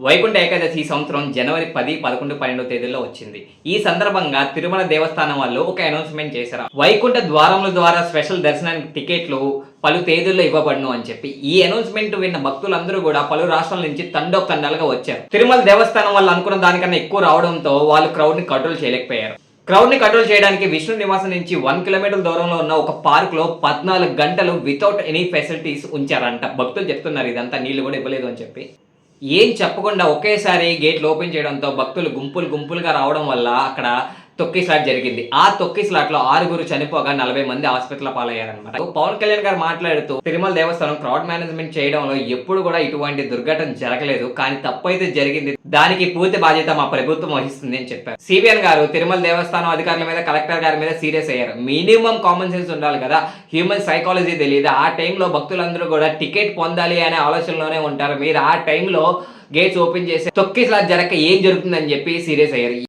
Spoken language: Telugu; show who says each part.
Speaker 1: వైకుంఠ ఏకాదశి ఈ సంవత్సరం జనవరి పది పదకొండు పన్నెండో తేదీల్లో వచ్చింది. ఈ సందర్భంగా తిరుమల దేవస్థానం వాళ్ళు ఒక అనౌన్స్మెంట్ చేశారు. వైకుంఠ ద్వారముల ద్వారా స్పెషల్ దర్శనానికి టికెట్లు పలు తేదీల్లో ఇవ్వబడును అని చెప్పి. ఈ అనౌన్స్మెంట్ విన్న భక్తులందరూ కూడా పలు రాష్ట్రాల నుంచి తండోపతండాలుగా వచ్చారు. తిరుమల దేవస్థానం వాళ్ళు అనుకున్న దానికన్నా ఎక్కువ రావడంతో వాళ్ళు క్రౌడ్ని కంట్రోల్ చేయలేకపోయారు. క్రౌడ్ని కంట్రోల్ చేయడానికి విష్ణు నివాసం నుంచి వన్ కిలోమీటర్ దూరంలో ఉన్న ఒక పార్క్లో పద్నాలుగు గంటలు వితౌట్ ఎనీ ఫెసిలిటీస్ ఉంచారంట. భక్తులు చెప్తున్నారు ఇదంతా నీళ్ళు కూడా ఇవ్వలేదు అని చెప్పి. ఏం చెప్పకుండా ఒకేసారి గేట్లు ఓపెన్ చేయడంతో భక్తులు గుంపులు గుంపులుగా రావడం వల్ల అక్కడ తొక్కిస్లాట్ జరిగింది. ఆ తొక్కిస్లాట్లో ఆరుగురు చనిపోగా నలభై మంది హాస్పిటల్ పాలయ్యారనమాట పవన్ కళ్యాణ్ గారు మాట్లాడుతూ తిరుమల దేవస్థానం క్రౌడ్ మేనేజ్మెంట్ చేయడంలో ఎప్పుడు కూడా ఇటువంటి దుర్ఘటన జరగలేదు. కానీ తప్పు అయితే జరిగింది. దానికి పూర్తి బాధ్యత మా ప్రభుత్వం వహిస్తుంది అని చెప్పారు. సిబిఎన్ గారు తిరుమల దేవస్థానం అధికారుల మీద కలెక్టర్ గారి మీద సీరియస్ అయ్యారు. మినిమం కామన్ సెన్స్ ఉండాలి కదా. హ్యూమన్ సైకాలజీ తెలియదు. ఆ టైంలో భక్తులందరూ కూడా టికెట్ పొందాలి అనే ఆలోచనలోనే ఉంటారు. మీరు ఆ టైంలో గేట్స్ ఓపెన్ చేసి తొక్కిసలా జరగక ఏం జరుగుతుందని చెప్పి సీరియస్ అయ్యారు.